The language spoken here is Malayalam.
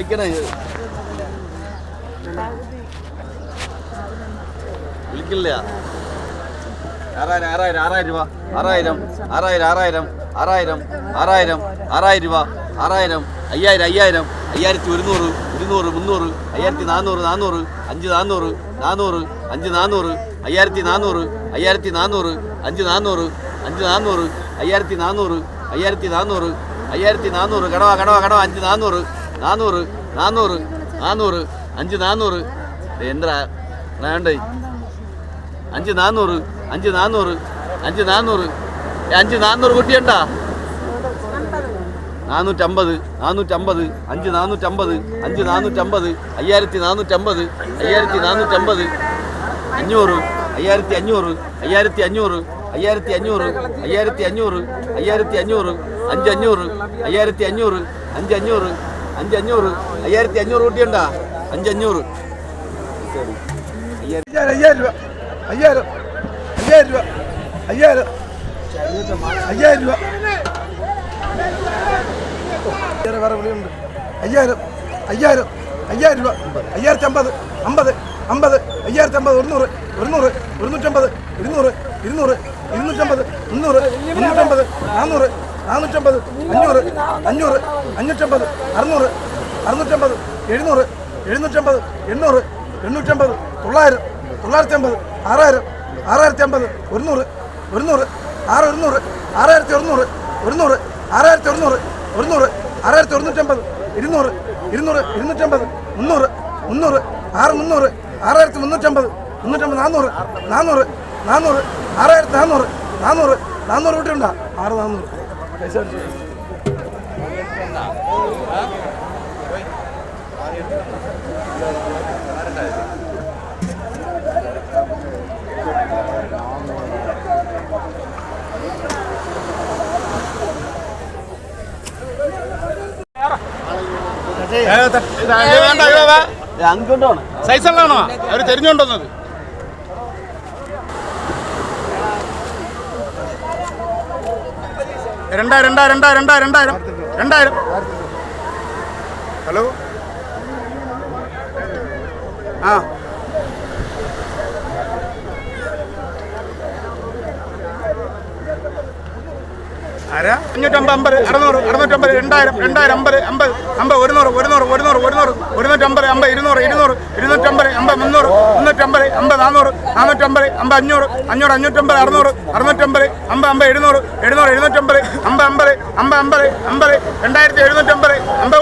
വിളിക്കണേ. വിളിക്കില്ല. ആറായിരം ആറായിരം ആറായിരം രൂപ. ആറായിരം ആറായിരം ആറായിരം ആറായിരം ആറായിരം ആറായിരം രൂപ. ആറായിരം അയ്യായിരം അയ്യായിരം അയ്യായിരത്തി ഒരുന്നൂറ് ഇരുന്നൂറ് മുന്നൂറ് അയ്യായിരത്തി നാനൂറ് നാനൂറ് അഞ്ച് നാനൂറ് നാനൂറ് അഞ്ച് നാനൂറ് അയ്യായിരത്തി നാനൂറ് അയ്യായിരത്തി നാനൂറ് അഞ്ച് നാനൂറ് അഞ്ച് നാനൂറ് അയ്യായിരത്തി നാനൂറ് അയ്യായിരത്തി നാനൂറ് അയ്യായിരത്തി നാനൂറ് കടവ കടവ കടവ അഞ്ച് നാനൂറ് നാനൂറ് നാനൂറ് നാനൂറ് അഞ്ച് നാനൂറ്. എന്താ വേണ്ടേ? അഞ്ച് നാനൂറ് അഞ്ച് നാനൂറ് അഞ്ച് നാനൂറ്. അഞ്ച് നാനൂറ് കുട്ടിയുണ്ടാ നാനൂറ്റമ്പത് നാനൂറ്റമ്പത് അഞ്ച് നാനൂറ്റമ്പത് അഞ്ച് നാനൂറ്റമ്പത് അയ്യായിരത്തി നാനൂറ്റമ്പത് അയ്യായിരത്തി നാനൂറ്റമ്പത്. അഞ്ഞൂറ് അയ്യായിരത്തി അഞ്ഞൂറ് അയ്യായിരത്തി അഞ്ഞൂറ് അയ്യായിരത്തി അഞ്ഞൂറ് അയ്യായിരത്തി അഞ്ഞൂറ് അയ്യായിരത്തി അഞ്ഞൂറ് അഞ്ച് അഞ്ഞൂറ് അയ്യായിരത്തി അഞ്ഞൂറ് അഞ്ച് അഞ്ഞൂറ്. അഞ്ച് അഞ്ഞൂറ് അയ്യായിരത്തി അഞ്ഞൂറ് കുട്ടിയുണ്ടാ? അഞ്ച് അഞ്ഞൂറ് ശരി. അയ്യായിരം രൂപ അയ്യായിരം അയ്യായിരം രൂപ അയ്യായിരം അയ്യായിരം രൂപ. വേറെ വിളിയുണ്ട്. അയ്യായിരം അയ്യായിരം അയ്യായിരം രൂപ. അയ്യായിരത്തി അമ്പത് അമ്പത് അമ്പത് അയ്യായിരത്തി അമ്പത് ഇരുന്നൂറ് ഇരുന്നൂറ് ഇരുന്നൂറ്റമ്പത് മുന്നൂറ് മുന്നൂറ്റമ്പത് നാനൂറ് നാനൂറ്റമ്പത് അഞ്ഞൂറ് അഞ്ഞൂറ് അഞ്ഞൂറ്റമ്പത് അറുന്നൂറ് അറുന്നൂറ്റമ്പത് എഴുന്നൂറ് എഴുന്നൂറ്റമ്പത് എണ്ണൂറ് എണ്ണൂറ്റമ്പത് തൊള്ളായിരം തൊള്ളായിരത്തി അമ്പത് ആറായിരം ആറായിരത്തി അമ്പത് ഒരുന്നൂറ് ഒരുന്നൂറ് ആറ് ഒരുന്നൂറ് ആറായിരത്തി ഒരുന്നൂറ് ഒരുന്നൂറ് ആറായിരത്തി ഒരുന്നൂറ് ഒരുന്നൂറ് ആറായിരത്തി ഒരുന്നൂറ്റമ്പത് ഇരുന്നൂറ് ഇരുന്നൂറ് ഇരുന്നൂറ്റമ്പത് മുന്നൂറ് മുന്നൂറ് ആറ് മുന്നൂറ് ആറായിരത്തി മുന്നൂറ്റമ്പത് മുന്നൂറ്റമ്പത് നാനൂറ് നാനൂറ് നാനൂറ് ആറായിരത്തി നാനൂറ് നാനൂറ് നാനൂറ് കൂട്ടിയുണ്ടോ? ആറ് നാനൂറ് പൈസ അടിച്ചു അങ്ങോട്ടാണ് സൈസ് ഉള്ളതാണോ? അവർ തിരിഞ്ഞുകൊണ്ടുവന്നത് രണ്ടായിരം രണ്ടായിരം രണ്ടായിരം രണ്ടായിരം രണ്ടായിരം. ഹലോ? ആ. ആരാ? അഞ്ഞൂറ്റമ്പത് അമ്പത് അറുന്നൂറ് അറുന്നൂറ്റമ്പത് രണ്ടായിരം രണ്ടായിരം അമ്പത് അമ്പത് അമ്പത് ഒരുന്നൂറ് ഒരുന്നൂറ് ഒരുന്നൂറ് ഒരുന്നൂറ് ഒരുന്നൂറ്റമ്പത് അമ്പത് ഇരുന്നൂറ് ഇരുന്നൂറ് ഇരുന്നൂറ്റമ്പത് മുന്നൂറ്റമ്പത് അമ്പത് നാനൂറ് നാനൂറ്റമ്പത് അമ്പത് അഞ്ഞൂറ് അഞ്ഞൂറ് അഞ്ഞൂറ്റമ്പത് അറുന്നൂറ് അറുന്നൂറ്റമ്പത് അമ്പത് അമ്പത് എഴുന്നൂറ് എഴുന്നൂറ് എഴുന്നൂറ്റമ്പത് അമ്പത് അമ്പത് അമ്പത് അമ്പത് അമ്പത് രണ്ടായിരത്തി എഴുന്നൂറ്റമ്പത് അമ്പത്